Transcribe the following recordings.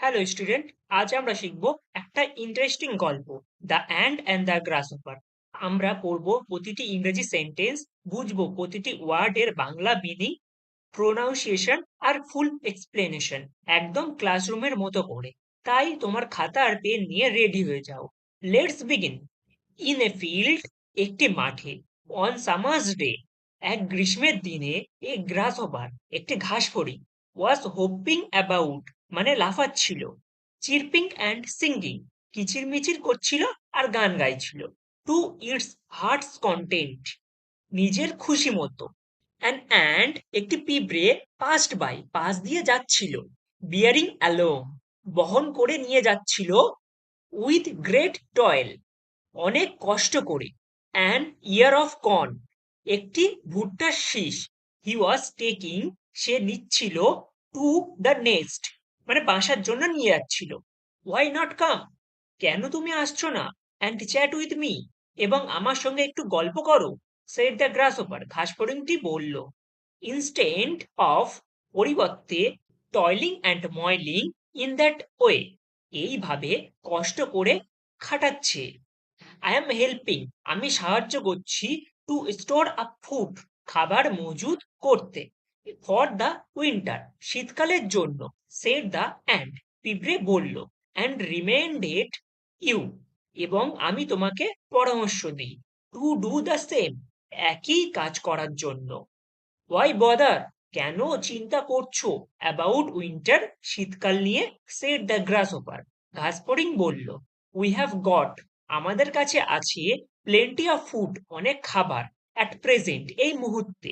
Hello student আজ আমরা শিখব একটা ইন্টারেস্টিং গল্প the ant and the grasshopper আমরা পড়ব প্রতিটি ইংরেজি সেন্টেন্স বুঝব প্রতিটি ওয়ার্ডের বাংলা মিনিং প্রোনাউন্সিয়েশন আর ফুল এক্সপ্লেনেশন একদম ক্লাসরুমের মতো করে। তাই তোমার খাতা আর পেন নিয়ে রেডি হয়ে যাও। Let's begin in a field একটি মাঠে অন সামার্স ডে এক গ্রীষ্মের দিনে এ গ্রাস গ্রাসহপার একটি ঘাসফড়িং ওয়াজ হোপিং অ্যাবাউট মানে লাফাচ্ছিল। চিরপিং অ্যান্ড সিঙ্গিং, কিচিরমিচির করছিল আর গান গাইছিল। টু ইটস হার্টস কন্টেন্ট, নিজের খুশি মতো। অ্যান অ্যান্ড, একটি পিঁপড়ে পাস্ট বাই পাশ দিয়ে যাচ্ছিল। বিয়ারিং অ্যালোং বহন করে নিয়ে যাচ্ছিল উইথ গ্রেট টয়েল, অনেক কষ্ট করে। অ্যান্ড ইয়ার অফ কর্ন, একটি ভুট্টার শীষ, হি ওয়াজ টেকিং, সে নিচ্ছিল টু দ্য নেক্সট মানে বাসার জন্য নিয়ে যাচ্ছিল। ওয়াই নট কাম কেন তুমি আসছো না? অ্যান্ড চ্যাট উইথ মি এবং আমার সঙ্গে একটু গল্প করো? সেট দ্য গ্রাস ওপার ঘাস ঘাসফড়িংটি বলল ইনস্টেন্ট অফ পরিবর্তে toiling and moiling in that way এইভাবে কষ্ট করে খাটাচ্ছে। আই এম হেল্পিং আমি সাহায্য করছি টু স্টোর আপ ফুড খাবার মজুদ করতে। ফর দ্য উইন্টার শীতকালের জন্য সেট দ্য অ্যান্ড পিঁপড়ে বলল অ্যান্ড রিমেন্ডেড ইউ এবং আমি তোমাকে পরামর্শ দিই। টু ডু দ্য সেম একই কাজ করার জন্য। ওয়াই বদার কেন চিন্তা করছ? অ্যাবাউট উইন্টার শীতকাল নিয়ে সেট দ্য গ্রাস ওপার ঘাসপরিং বলল উই হ্যাভ গট আমাদের কাছে আছে প্লেন্টি অফ ফুড অনেক খাবার অ্যাট প্রেজেন্ট এই মুহূর্তে।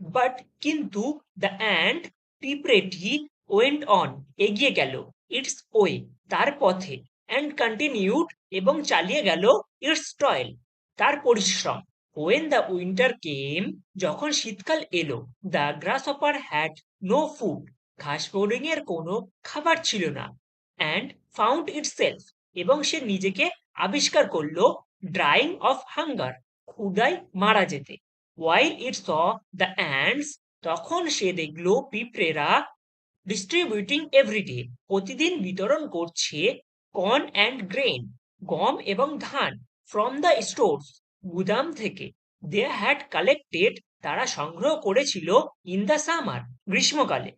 বাট কিন্তু দ্য অ্যান্ড পিঁপড়েটি ওয়েন্ট অন এগিয়ে গেল ইটস ওয়ে তার পথে অ্যান্ড কন্টিনিউড এবং চালিয়ে গেল ইটস টয়েল তার পরিশ্রম। ওয়েন দ্য উইন্টার কেম যখন শীতকাল এলো দ্য গ্রাস অপার হ্যাড নো ফুড ঘাস এর কোনো খাবার ছিল না অ্যান্ড ফাউন্ড ইট সেলফ এবং সে নিজেকে আবিষ্কার করল ড্রাইং অফ হাঙ্গার ক্ষুদায় মারা যেতে। ওয়াইল ইট স দ্য অ্যান্ডস তখন সে দেখল পিঁপড়েরা ডিস্ট্রিবিউটিং এভরিডে প্রতিদিন বিতরণ করছে কর্ন অ্যান্ড গ্রেন গম এবং ধান ফ্রম দ্য স্টোরস গুদাম থেকে। দে হ্যাড কালেক্টেড তারা সংগ্রহ করেছিল ইন দ্য সামার গ্রীষ্মকালে।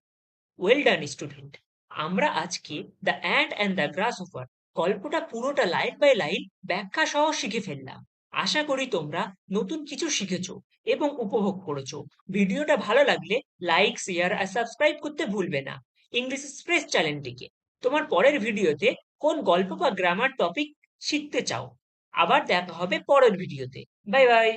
ওয়েল ডান স্টুডেন্ট আমরা আজকে the ant and the grasshopper গল্পটা পুরোটা লাইন বাই লাইন ব্যাখ্যা সহ শিখে ফেললাম। আশা করি তোমরা নতুন কিছু শিখেছো এবং উপভোগ করেছ। ভিডিওটা ভালো লাগলে লাইক শেয়ার আর সাবস্ক্রাইব করতে ভুলবে না। ইংলিশ এক্সপ্রেস চ্যানেলটিকে তোমার পরের ভিডিওতে কোন গল্প বা গ্রামার টপিক শিখতে চাও? আবার দেখা হবে পরের ভিডিওতে। Bye bye